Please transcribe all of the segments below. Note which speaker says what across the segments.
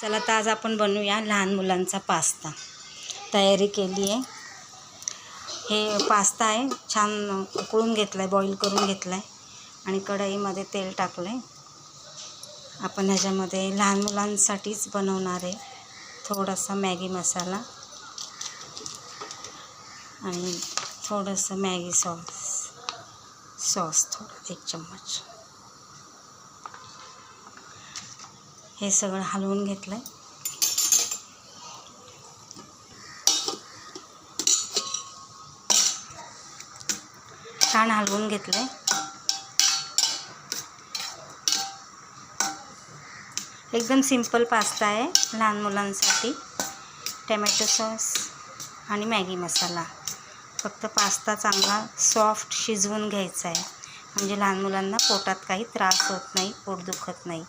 Speaker 1: चला तर आज आपण बनवूया लहान मुलांचा पास्ता. तयारी केली आहे. हे पास्ता आहे. छान उकळून घेतला आहे बॉईल करून घेतला आहे आणि कढईमध्ये तेल टाकलं आहे आपण ह्याच्यामध्ये लहान मुलांसाठीच बनवणार आहे. थोडासा मॅगी मसाला. आणि थोडंसं मॅगी सॉस. सॉस थोडं एक चम्मच. हे सगळं हलवून घेतलं आहे छान हलवून घेतलं आहे एकदम सिंपल पास्ता आहे लहान मुलांसाठी. टमॅटो सॉस आणि मॅगी मसाला. फक्त पास्ता चांगला सॉफ्ट शिजवून घ्यायचा आहे. म्हणजे लहान मुलांना पोटात काही त्रास होत नाही पोट दुखत नाही.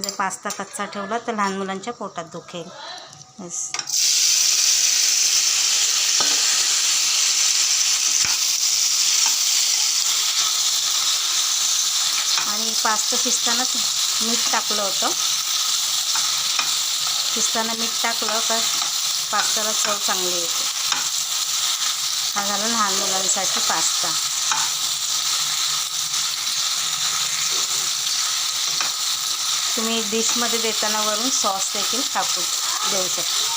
Speaker 1: जर पास्ता कच्चा ठेवला तर लहान मुलांच्या पोटात दुखेल. बस आणि पास्ता शिजतानाच मीठ टाकलं होतं. शिजताना मीठ टाकलं का पास्त्याला चव चांगली येते. हा झाला लहान मुलांसाठी पास्ता. तुम्ही डिशमध्ये देताना वरून सॉस देखील टाकून देऊ शकता.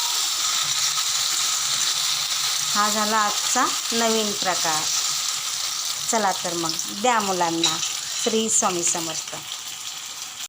Speaker 1: हा झाला आजचा नवीन प्रकार. चला तर मग द्या मुलांना. श्री स्वामी समर्थ.